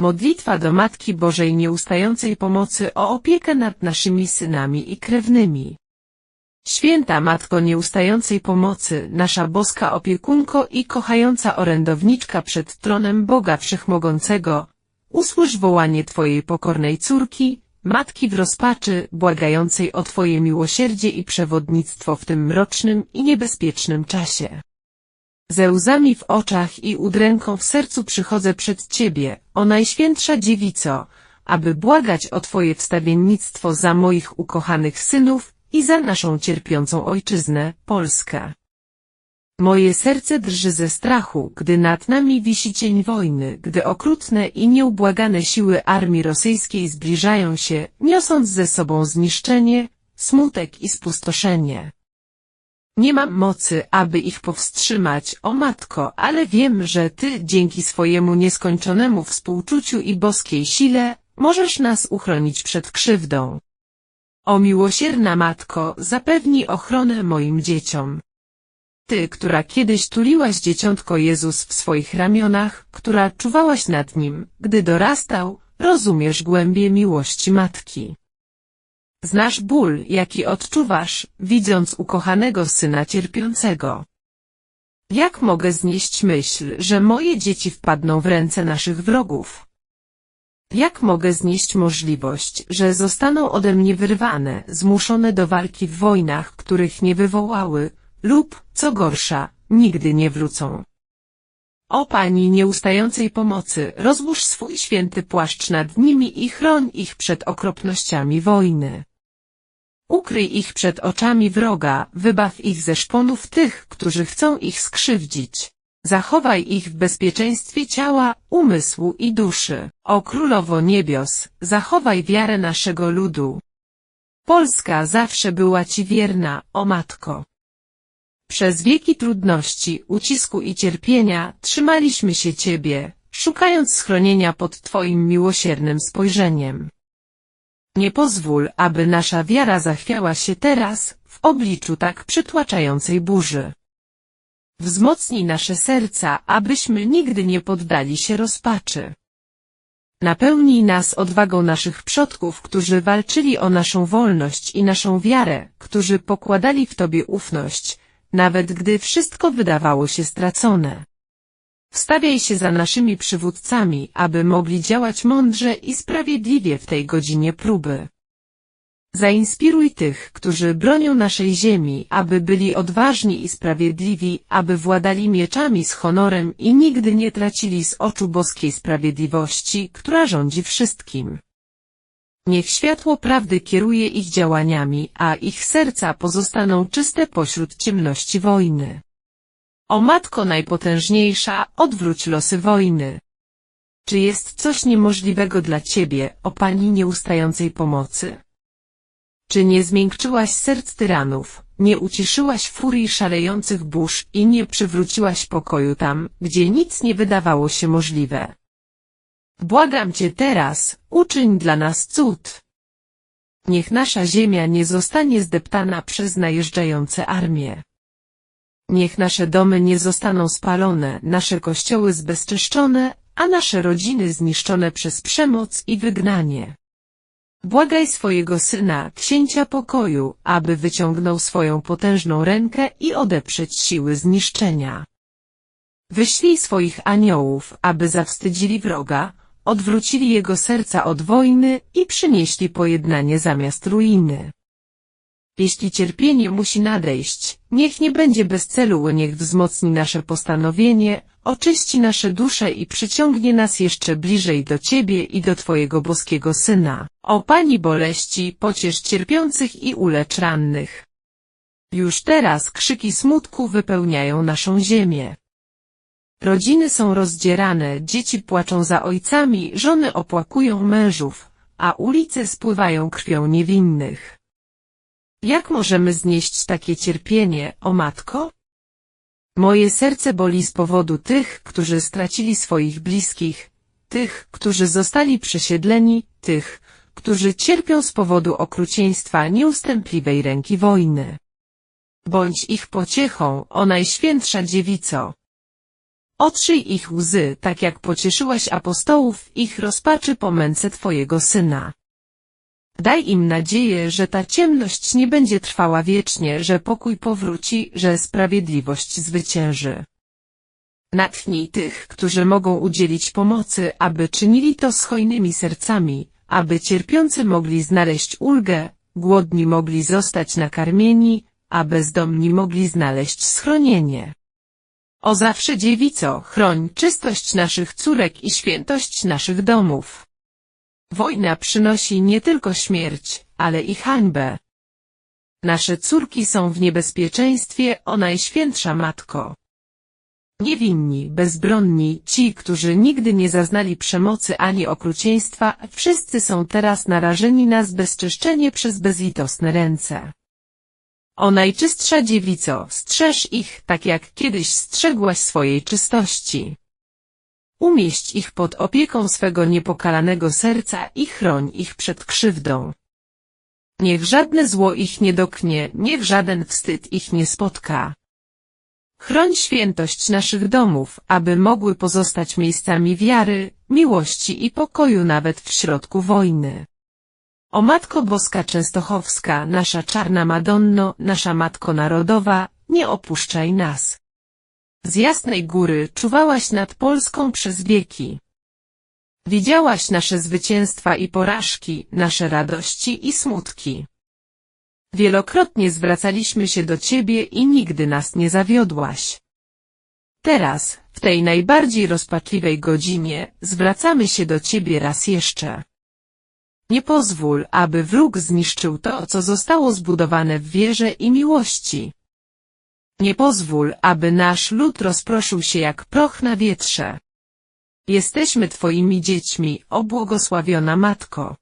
Modlitwa do Matki Bożej Nieustającej Pomocy o opiekę nad naszymi synami i krewnymi. Święta Matko Nieustającej Pomocy, nasza boska opiekunko i kochająca orędowniczka przed tronem Boga Wszechmogącego, usłysz wołanie Twojej pokornej córki, Matki w rozpaczy, błagającej o Twoje miłosierdzie i przewodnictwo w tym mrocznym i niebezpiecznym czasie. Ze łzami w oczach i udręką w sercu przychodzę przed Ciebie, o Najświętsza Dziewico, aby błagać o Twoje wstawiennictwo za moich ukochanych synów i za naszą cierpiącą ojczyznę, Polskę. Moje serce drży ze strachu, gdy nad nami wisi cień wojny, gdy okrutne i nieubłagane siły armii rosyjskiej zbliżają się, niosąc ze sobą zniszczenie, smutek i spustoszenie. Nie mam mocy, aby ich powstrzymać, o matko, ale wiem, że Ty, dzięki swojemu nieskończonemu współczuciu i boskiej sile, możesz nas uchronić przed krzywdą. O miłosierna matko, zapewnij ochronę moim dzieciom. Ty, która kiedyś tuliłaś dzieciątko Jezus w swoich ramionach, która czuwałaś nad nim, gdy dorastał, rozumiesz głębie miłości matki. Znasz ból, jaki odczuwasz, widząc ukochanego syna cierpiącego. Jak mogę znieść myśl, że moje dzieci wpadną w ręce naszych wrogów? Jak mogę znieść możliwość, że zostaną ode mnie wyrwane, zmuszone do walki w wojnach, których nie wywołały, lub, co gorsza, nigdy nie wrócą? O Pani nieustającej pomocy, rozłóż swój święty płaszcz nad nimi i chroń ich przed okropnościami wojny. Ukryj ich przed oczami wroga, wybaw ich ze szponów tych, którzy chcą ich skrzywdzić. Zachowaj ich w bezpieczeństwie ciała, umysłu i duszy. O Królowo Niebios, zachowaj wiarę naszego ludu. Polska zawsze była Ci wierna, o Matko. Przez wieki trudności, ucisku i cierpienia trzymaliśmy się Ciebie, szukając schronienia pod Twoim miłosiernym spojrzeniem. Nie pozwól, aby nasza wiara zachwiała się teraz, w obliczu tak przytłaczającej burzy. Wzmocnij nasze serca, abyśmy nigdy nie poddali się rozpaczy. Napełnij nas odwagą naszych przodków, którzy walczyli o naszą wolność i naszą wiarę, którzy pokładali w Tobie ufność, nawet gdy wszystko wydawało się stracone. Wstawiaj się za naszymi przywódcami, aby mogli działać mądrze i sprawiedliwie w tej godzinie próby. Zainspiruj tych, którzy bronią naszej ziemi, aby byli odważni i sprawiedliwi, aby władali mieczami z honorem i nigdy nie tracili z oczu boskiej sprawiedliwości, która rządzi wszystkim. Niech światło prawdy kieruje ich działaniami, a ich serca pozostaną czyste pośród ciemności wojny. O Matko Najpotężniejsza, odwróć losy wojny. Czy jest coś niemożliwego dla Ciebie, o Pani nieustającej pomocy? Czy nie zmiękczyłaś serc tyranów, nie uciszyłaś furii szalejących burz i nie przywróciłaś pokoju tam, gdzie nic nie wydawało się możliwe? Błagam Cię teraz, uczyń dla nas cud. Niech nasza ziemia nie zostanie zdeptana przez najeżdżające armie. Niech nasze domy nie zostaną spalone, nasze kościoły zbezczeszczone, a nasze rodziny zniszczone przez przemoc i wygnanie. Błagaj swojego syna, księcia pokoju, aby wyciągnął swoją potężną rękę i odeprzeć siły zniszczenia. Wyślij swoich aniołów, aby zawstydzili wroga, odwrócili jego serca od wojny i przynieśli pojednanie zamiast ruiny. Jeśli cierpienie musi nadejść, niech nie będzie bez celu, niech wzmocni nasze postanowienie, oczyści nasze dusze i przyciągnie nas jeszcze bliżej do Ciebie i do Twojego boskiego Syna. O Pani boleści, pociesz cierpiących i ulecz rannych. Już teraz krzyki smutku wypełniają naszą ziemię. Rodziny są rozdzierane, dzieci płaczą za ojcami, żony opłakują mężów, a ulice spływają krwią niewinnych. Jak możemy znieść takie cierpienie, o matko? Moje serce boli z powodu tych, którzy stracili swoich bliskich, tych, którzy zostali przesiedleni, tych, którzy cierpią z powodu okrucieństwa nieustępliwej ręki wojny. Bądź ich pociechą, o Najświętsza Dziewico. Otrzyj ich łzy, tak jak pocieszyłaś apostołów ich rozpaczy po męce Twojego Syna. Daj im nadzieję, że ta ciemność nie będzie trwała wiecznie, że pokój powróci, że sprawiedliwość zwycięży. Natchnij tych, którzy mogą udzielić pomocy, aby czynili to z hojnymi sercami, aby cierpiący mogli znaleźć ulgę, głodni mogli zostać nakarmieni, a bezdomni mogli znaleźć schronienie. O zawsze dziewico, chroń czystość naszych córek i świętość naszych domów. Wojna przynosi nie tylko śmierć, ale i hańbę. Nasze córki są w niebezpieczeństwie, o Najświętsza Matko. Niewinni, bezbronni, ci, którzy nigdy nie zaznali przemocy ani okrucieństwa, wszyscy są teraz narażeni na zbezczeszczenie przez bezlitosne ręce. O Najczystsza Dziewico, strzeż ich, tak jak kiedyś strzegłaś swojej czystości. Umieść ich pod opieką swego niepokalanego serca i chroń ich przed krzywdą. Niech żadne zło ich nie doknie, niech żaden wstyd ich nie spotka. Chroń świętość naszych domów, aby mogły pozostać miejscami wiary, miłości i pokoju nawet w środku wojny. O Matko Boska Częstochowska, nasza czarna Madonno, nasza Matko Narodowa, nie opuszczaj nas. Z jasnej góry czuwałaś nad Polską przez wieki. Widziałaś nasze zwycięstwa i porażki, nasze radości i smutki. Wielokrotnie zwracaliśmy się do Ciebie i nigdy nas nie zawiodłaś. Teraz, w tej najbardziej rozpaczliwej godzinie, zwracamy się do Ciebie raz jeszcze. Nie pozwól, aby wróg zniszczył to, co zostało zbudowane w wierze i miłości. Nie pozwól, aby nasz lud rozproszył się jak proch na wietrze. Jesteśmy Twoimi dziećmi, o błogosławiona Matko.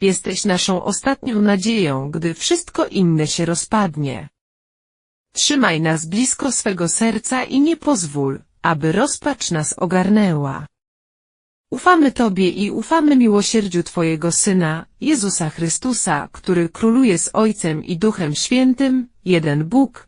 Jesteś naszą ostatnią nadzieją, gdy wszystko inne się rozpadnie. Trzymaj nas blisko swego serca i nie pozwól, aby rozpacz nas ogarnęła. Ufamy Tobie i ufamy miłosierdziu Twojego Syna, Jezusa Chrystusa, który króluje z Ojcem i Duchem Świętym, jeden Bóg,